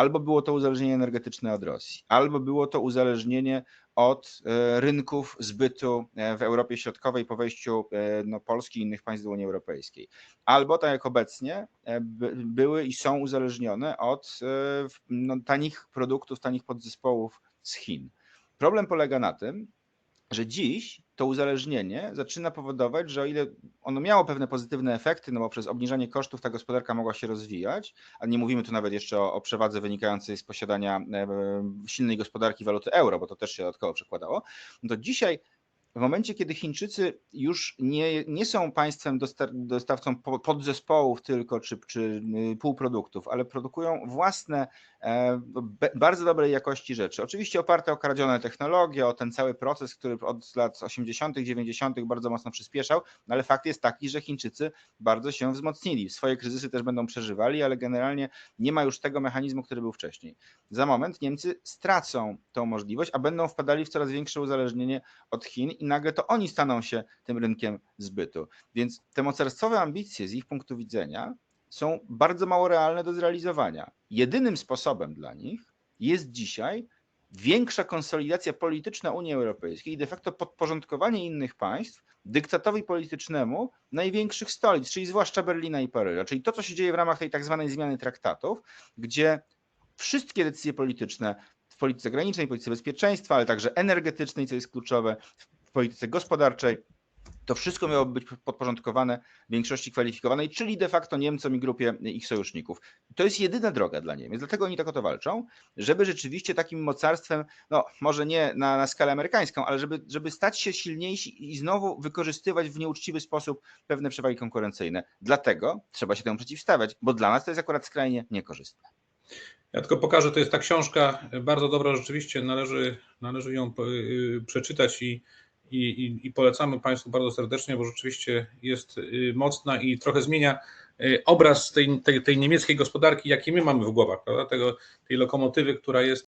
albo było to uzależnienie energetyczne od Rosji, albo było to uzależnienie od e, rynków zbytu e, w Europie Środkowej po wejściu e, no, Polski i innych państw do Unii Europejskiej. Albo tak jak obecnie by, były i są uzależnione od no, tanich produktów, tanich podzespołów z Chin. Problem polega na tym, że dziś to uzależnienie zaczyna powodować, że o ile ono miało pewne pozytywne efekty, no bo przez obniżanie kosztów ta gospodarka mogła się rozwijać, a nie mówimy tu nawet jeszcze o, o przewadze wynikającej z posiadania e, silnej gospodarki waluty euro, bo to też się dodatkowo przekładało, no to dzisiaj w momencie, kiedy Chińczycy już nie, nie są państwem dostawcą podzespołów tylko, czy, czy y, półproduktów, ale produkują własne, e, bardzo dobrej jakości rzeczy. Oczywiście oparte o kradzione technologie, o ten cały proces, który od lat 80., 90. bardzo mocno przyspieszał, ale fakt jest taki, że Chińczycy bardzo się wzmocnili. Swoje kryzysy też będą przeżywali, ale generalnie nie ma już tego mechanizmu, który był wcześniej. Za moment Niemcy stracą tą możliwość, a będą wpadali w coraz większe uzależnienie od Chin i nagle to oni staną się tym rynkiem zbytu. Więc te mocarstwowe ambicje z ich punktu widzenia są bardzo mało realne do zrealizowania. Jedynym sposobem dla nich jest dzisiaj większa konsolidacja polityczna Unii Europejskiej i de facto podporządkowanie innych państw dyktatowi politycznemu największych stolic, czyli zwłaszcza Berlina i Paryża. Czyli to, co się dzieje w ramach tej tak zwanej zmiany traktatów, gdzie wszystkie decyzje polityczne w polityce zagranicznej, polityce bezpieczeństwa, ale także energetycznej, co jest kluczowe, w polityce gospodarczej. To wszystko miało być podporządkowane większości kwalifikowanej, czyli de facto Niemcom i grupie ich sojuszników. To jest jedyna droga dla Niemiec, dlatego oni tak o to walczą, żeby rzeczywiście takim mocarstwem, no może nie na, na skalę amerykańską, ale żeby, żeby stać się silniejsi i znowu wykorzystywać w nieuczciwy sposób pewne przewagi konkurencyjne. Dlatego trzeba się temu przeciwstawiać, bo dla nas to jest akurat skrajnie niekorzystne. Ja tylko pokażę, to jest ta książka bardzo dobra, rzeczywiście należy, należy ją y, przeczytać i, i, i polecamy Państwu bardzo serdecznie, bo rzeczywiście jest y, mocna i trochę zmienia y, obraz tej, tej, tej niemieckiej gospodarki, jaki my mamy w głowach, prawda? Tego, tej lokomotywy, która jest